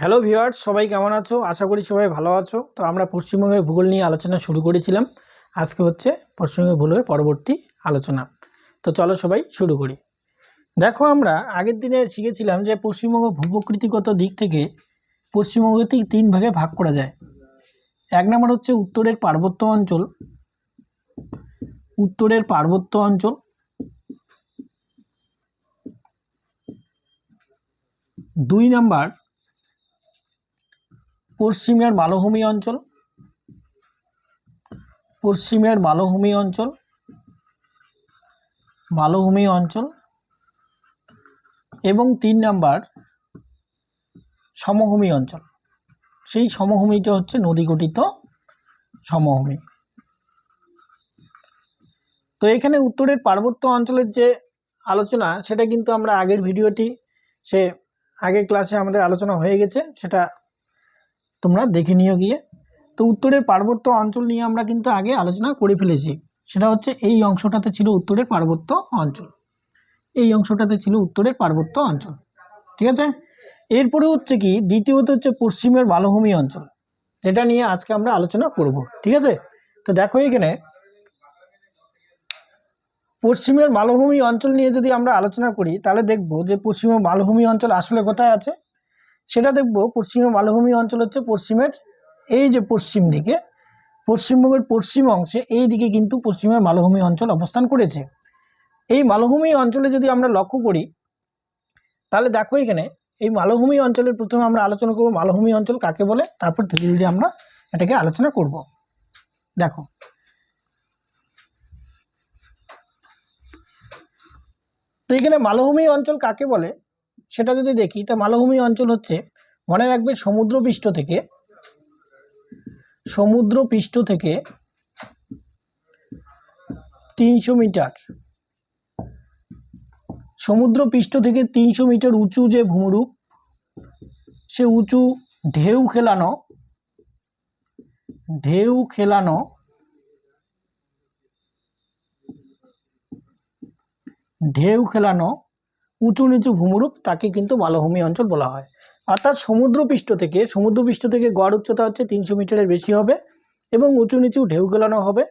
Hello viewers সবাই কেমন আছো? আশা করি সবাই ভালো আছো। তো আমরা পশ্চিমবঙ্গের ভূগোল নিয়ে আলোচনা শুরু করেছিলাম। আজকে হচ্ছে পশ্চিমবঙ্গের ভূগোলের পরবর্তী আলোচনা। তো চলো সবাই শুরু করি। দেখো আমরা আগের দিনে শিখেছিলাম যে পশ্চিমবঙ্গ ভূপ্রকৃতিগত দিক থেকে পশ্চিমবঙ্গকে তিন ভাগে ভাগ করা যায়। এক নম্বর হচ্ছে উত্তরের পার্বত্য অঞ্চল। উত্তরের পার্বত্য অঞ্চল। দুই নাম্বার পশ্চিমের মালভূমি অঞ্চল। পশ্চিমের মালভূমি অঞ্চল। মালভূমি অঞ্চল। এবং তিন নাম্বার সমভূমি অঞ্চল। সেই সমভূমিটা হচ্ছে নদী গঠিত সমভূমি। তো এখানে উত্তরের পার্বত্য অঞ্চলের যে আলোচনা, সেটা কিন্তু আমরা আগের ভিডিওটি, সে আগের ক্লাসে আমাদের আলোচনা হয়ে গেছে, সেটা তোমরা দেখে নিও গিয়ে। তো উত্তরের পার্বত্য অঞ্চল নিয়ে আমরা কিন্তু আগে আলোচনা করে ফেলেছি। সেটা হচ্ছে এই অংশটাতে ছিল উত্তরের পার্বত্য অঞ্চল। এই অংশটাতে ছিল উত্তরের পার্বত্য অঞ্চল। ঠিক আছে? এরপরে হচ্ছে কি, দ্বিতীয়ত হচ্ছে পশ্চিমের মালভূমি অঞ্চল, যেটা নিয়ে আজকে আমরা আলোচনা করব। ঠিক আছে? তো দেখো এখানে, পশ্চিমের মালভূমি অঞ্চল নিয়ে যদি আমরা আলোচনা করি, তাহলে দেখব যে পশ্চিমের মালভূমি অঞ্চল আসলে কোথায় আছে? সেটা দেখব পশ্চিমের মালভূমি অঞ্চল হচ্ছে পশ্চিমের, এই যে পশ্চিম দিকে, পশ্চিমবঙ্গের পশ্চিম অংশে এই দিকে কিন্তু পশ্চিমের মালভূমি অঞ্চল অবস্থান করেছে। এই মালভূমি অঞ্চলে যদি আমরা লক্ষ্য করি, তাহলে দেখো এখানে, এই মালভূমি অঞ্চলের প্রথমে আমরা আলোচনা করব, মালভূমি অঞ্চল কাকে বলে? তারপর ধীরে ধীরে আমরা এটাকে আলোচনা করব। দেখো। তো এখানে মালভূমি অঞ্চল কাকে বলে? সেটা যদি দেখি, তা মালভূমি অঞ্চল হচ্ছে, মনে রাখবে সমুদ্রপৃষ্ঠ থেকে সমুদ্রপৃষ্ঠ থেকে তিনশো মিটার। সমুদ্রপৃষ্ঠ থেকে তিনশো মিটার উঁচু যে ভূমিরূপ, সে উঁচু ঢেউ খেলানো ঢেউ খেলানো ঢেউ খেলানো উঁচু নিচু ভূমিরূপ তাকে কিন্তু মালভূমি অঞ্চল বলা হয়। অর্থাৎ সমুদ্রপৃষ্ঠ থেকে সমুদ্রপৃষ্ঠ থেকে গড় উচ্চতা হচ্ছে তিনশো মিটারের বেশি হবে এবং উঁচু নিচু ঢেউ গেলানো হবে,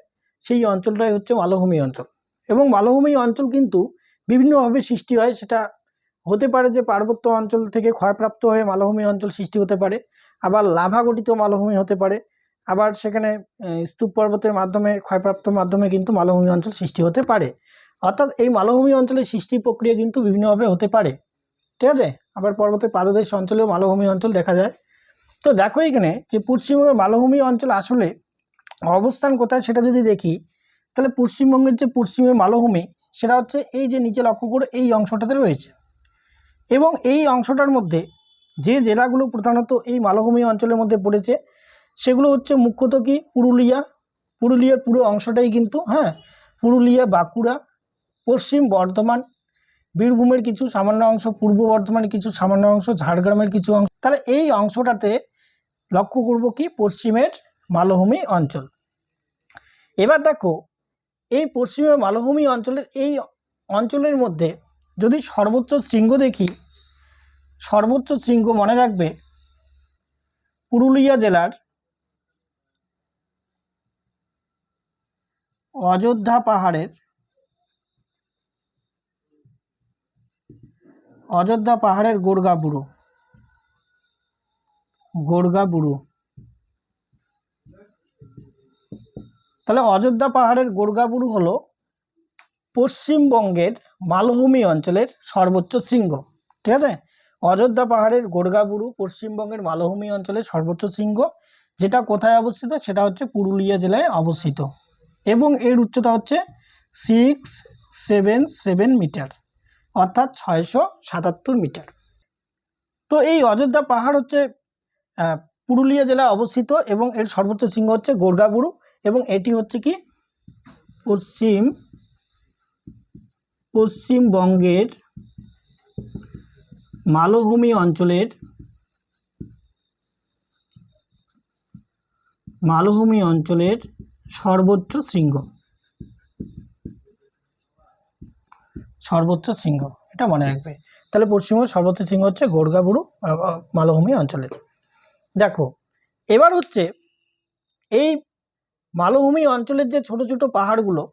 সেই অঞ্চলটাই হচ্ছে মালভূমি অঞ্চল। এবং মালভূমি অঞ্চল কিন্তু বিভিন্নভাবে সৃষ্টি হয়, সেটা হতে পারে যে পার্বত্য অঞ্চল থেকে ক্ষয়প্রাপ্ত হয়ে মালভূমি অঞ্চল সৃষ্টি হতে পারে, আবার লাভা গঠিত মালভূমি হতে পারে, আবার সেখানে স্তূপ পর্বতের মাধ্যমে, ক্ষয়প্রাপ্ত মাধ্যমে কিন্তু মালভূমি অঞ্চল সৃষ্টি হতে পারে। অর্থাৎ এই মালভূমি অঞ্চলে সৃষ্টি প্রক্রিয়া কিন্তু বিভিন্নভাবে হতে পারে। ঠিক আছে? আবার পর্বতের পাদদেশ অঞ্চলেও মালভূমি অঞ্চল দেখা যায়। তো দেখো এখানে যে পশ্চিমবঙ্গের মালভূমি অঞ্চল আসলে অবস্থান কোথায় সেটা যদি দেখি, তাহলে পশ্চিমবঙ্গের যে পশ্চিমের মালভূমি, সেটা হচ্ছে এই যে নিচে লক্ষ্য করে, এই অংশটাতে রয়েছে। এবং এই অংশটার মধ্যে যে জেলাগুলো প্রধানত এই মালভূমি অঞ্চলের মধ্যে পড়েছে, সেগুলো হচ্ছে মুখ্যত কি? পুরুলিয়া। পুরুলিয়ার পুরো অংশটাই কিন্তু হ্যাঁ? পুরুলিয়া, বাঁকুড়া পশ্চিম বর্ধমান, বীরভূমের কিছু সামান্য অংশ, পূর্ব বর্ধমানের কিছু সামান্য অংশ, ঝাড়গ্রামের কিছু অংশ। তাহলে এই অংশটাতে লক্ষ্য করব কি? পশ্চিমের মালভূমি অঞ্চল। এবার দেখো, এই পশ্চিমের মালভূমি অঞ্চলের এই অঞ্চলের মধ্যে যদি সর্বোচ্চ শৃঙ্গ দেখি, সর্বোচ্চ শৃঙ্গ মনে রাখবে পুরুলিয়া জেলার অযোধ্যা পাহাড়ের অযোধ্যা পাহাড়ের গোর্গা বুড়ো। গোর্গা বুড়ো। তাহলে অযোধ্যা পাহাড়ের গোর্গা বুড়ো হলো পশ্চিমবঙ্গের মালভূমি অঞ্চলের সর্বোচ্চ শৃঙ্গ। ঠিক আছে? অযোধ্যা পাহাড়ের গোর্গাবুরু পশ্চিমবঙ্গের মালভূমি অঞ্চলের সর্বোচ্চ শৃঙ্গ, যেটা কোথায় অবস্থিত? সেটা হচ্ছে পুরুলিয়া জেলায় অবস্থিত। এবং এর উচ্চতা হচ্ছে সিক্স সেভেন সেভেন মিটার অর্থাৎ ছয়শো সাতাত্তর মিটার। তো এই অযোধ্যা পাহাড় হচ্ছে পুরুলিয়া জেলায় অবস্থিত এবং এর সর্বোচ্চ শৃঙ্গ হচ্ছে গোর্গাবুরু এবং এটি হচ্ছে কি পশ্চিম, পশ্চিমবঙ্গের মালভূমি অঞ্চলের মালভূমি অঞ্চলের সর্বোচ্চ শৃঙ্গ। সর্বোচ্চ শৃঙ্গ এটা মনে রাখবে। তাহলে পশ্চিমবঙ্গের সর্বোচ্চ শৃঙ্গ হচ্ছে গোর্গাবুরু মালভূমি অঞ্চলের। দেখো এবার হচ্ছে এই মালভূমি অঞ্চলের যে ছোট ছোট পাহাড়গুলো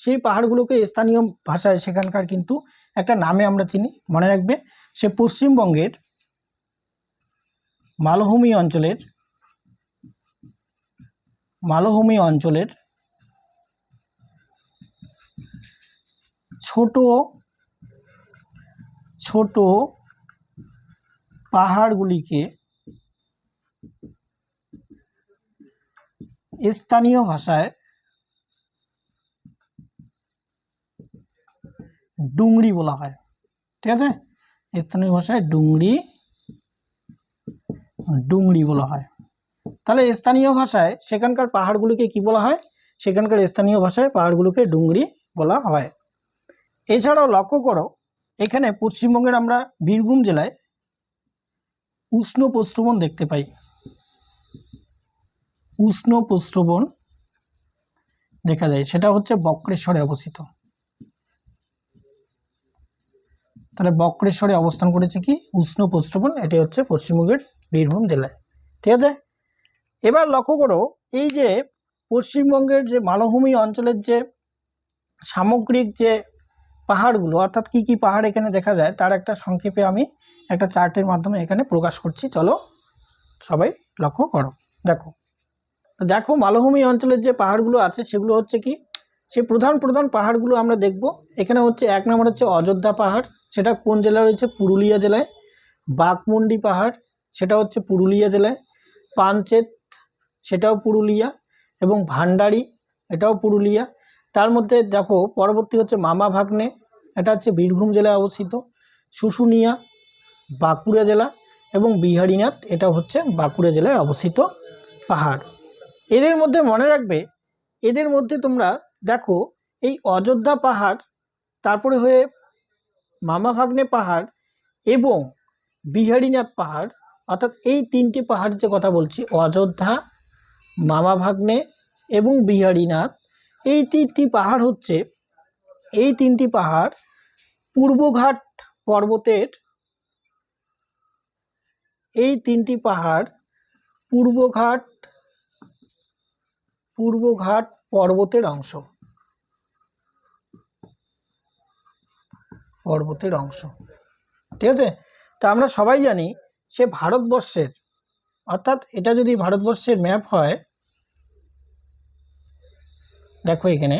সেই পাহাড়গুলোকে স্থানীয় ভাষায় সেখানকার কিন্তু একটা নামে আমরা চিনি মনে রাখবে সে পশ্চিমবঙ্গের মালভূমি অঞ্চলের মালভূমি অঞ্চলের ছোট ছোট পাহাড়গুলিকে স্থানীয় ভাষায় ডুংরি বলা হয়। ঠিক আছে? স্থানীয় ভাষায় ডুংরি ডুংরি বলা হয়। তাহলে স্থানীয় ভাষায় সেখানকার পাহাড়গুলিকে কি বলা হয়? সেখানকার স্থানীয় ভাষায় পাহাড়গুলোকে ডুংরি বলা হয়। এছাড়াও লক্ষ্য করো, এখানে পশ্চিমবঙ্গের আমরা বীরভূম জেলায় উষ্ণ প্রস্রবণ দেখতে পাই। উষ্ণ প্রস্রবণ দেখা যায়, সেটা হচ্ছে বক্রেশ্বরে অবস্থিত। তাহলে বক্রেশ্বরে অবস্থান করেছে কি? উষ্ণ প্রস্রবণ, এটি হচ্ছে পশ্চিমবঙ্গের বীরভূম জেলায়। ঠিক আছে? এবার লক্ষ্য করো, এই যে পশ্চিমবঙ্গের যে মালভূমি অঞ্চলের যে সামগ্রিক যে পাহাড়গুলো, অর্থাৎ কি কি পাহাড় এখানে দেখা যায়, তার একটা সংক্ষেপে আমি একটা চার্টের মাধ্যমে এখানে প্রকাশ করছি। চলো সবাই লক্ষ্য করো। দেখো দেখো মালভূমি অঞ্চলের যে পাহাড়গুলো আছে, সেগুলো হচ্ছে কি, সেই প্রধান প্রধান পাহাড়গুলো আমরা দেখব। এখানে হচ্ছে এক নম্বর হচ্ছে অযোধ্যা পাহাড়, সেটা কোন জেলায় রয়েছে? পুরুলিয়া জেলায়। বাঘমুন্ডি পাহাড়, সেটা হচ্ছে পুরুলিয়া জেলায়। পাঞ্চেত সেটাও পুরুলিয়া। এবং ভান্ডারি, এটাও পুরুলিয়া। তার মধ্যে দেখো, পরবর্তী হচ্ছে মামা ভাগ্নে, এটা হচ্ছে বীরভূম জেলায় অবস্থিত, শুশুনিয়া, বাঁকুড়া জেলা এবং বিহারীনাথ, এটা হচ্ছে বাঁকুড়া জেলায় অবস্থিত পাহাড়। এদের মধ্যে মনে রাখবে, এদের মধ্যে তোমরা দেখো, এই অযোধ্যা পাহাড়, তারপরে হয়ে মামা ভাগ্নে পাহাড় এবং বিহারীনাথ পাহাড়, অর্থাৎ এই তিনটি পাহাড় যে কথা বলছি, অযোধ্যা, মামা ভাগ্নে এবং বিহারীনাথ এই তিনটি পাহাড় হচ্ছে, এই তিনটি পাহাড় পূর্বঘাট পর্বতের, এই তিনটি পাহাড় পূর্বঘাট পূর্বঘাট পর্বতের অংশ। পর্বতের অংশ। ঠিক আছে? তা আমরা সবাই জানি, সে ভারতবর্ষের, অর্থাৎ এটা যদি ভারতবর্ষের ম্যাপ হয় দেখো এখানে।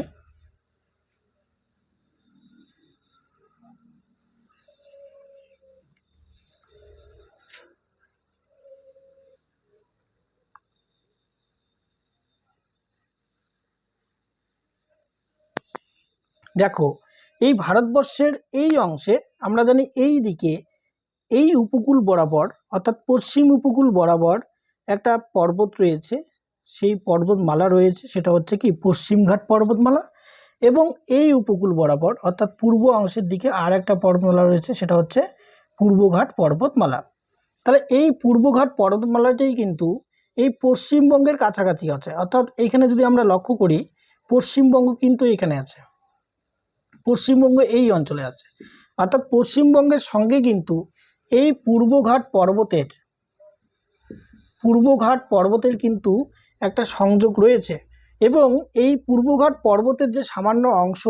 দেখো, এই ভারতবর্ষের এই অংশে আমরা জানি এই দিকে এই উপকূল বরাবর, অর্থাৎ পশ্চিম উপকূল বরাবর একটা পর্বত রয়েছে। সেই পর্বতমালা রয়েছে, সেটা হচ্ছে কি পশ্চিমঘাট পর্বতমালা এবং এই উপকূল বরাবর, অর্থাৎ পূর্ব অংশের দিকে আর একটা পর্বতমালা রয়েছে, সেটা হচ্ছে পূর্বঘাট পর্বতমালা। তাহলে এই পূর্বঘাট পর্বতমালাটাই কিন্তু এই পশ্চিমবঙ্গের কাছাকাছি আছে, অর্থাৎ এখানে যদি আমরা লক্ষ্য করি, পশ্চিমবঙ্গ কিন্তু এখানে আছে। পশ্চিমবঙ্গ এই অঞ্চলে আছে। অর্থাৎ পশ্চিমবঙ্গের সঙ্গে কিন্তু এই পূর্বঘাট পর্বতের পূর্বঘাট পর্বতের কিন্তু একটা সংযোগ রয়েছে এবং এই পূর্বঘাট পর্বতের যে সামান্য অংশ,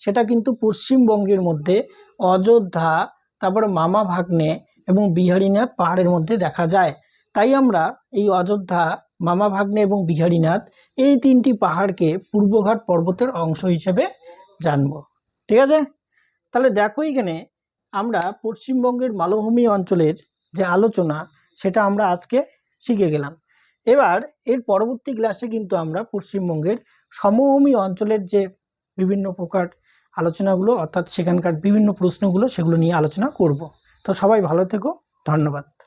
সেটা কিন্তু পশ্চিমবঙ্গের মধ্যে অযোধ্যা, তারপরে মামা ভাগ্নে এবং বিহারীনাথ পাহাড়ের মধ্যে দেখা যায়। তাই আমরা এই অযোধ্যা, মামা ভাগ্নে এবং বিহারীনাথ এই তিনটি পাহাড়কে পূর্বঘাট পর্বতের অংশ হিসেবে জানব। ঠিক আছে? তাহলে দেখো এখানে আমরা পশ্চিমবঙ্গের মালভূমি অঞ্চলের যে আলোচনা, সেটা আমরা আজকে শিখে গেলাম। এবার এর পরবর্তী ক্লাসে কিন্তু আমরা পশ্চিমবঙ্গের সমভূমি অঞ্চলের যে বিভিন্ন প্রকার আলোচনাগুলো, অর্থাৎ সেখানকার বিভিন্ন প্রশ্নগুলো, সেগুলো নিয়ে আলোচনা করব। তো সবাই ভালো থেকো, ধন্যবাদ।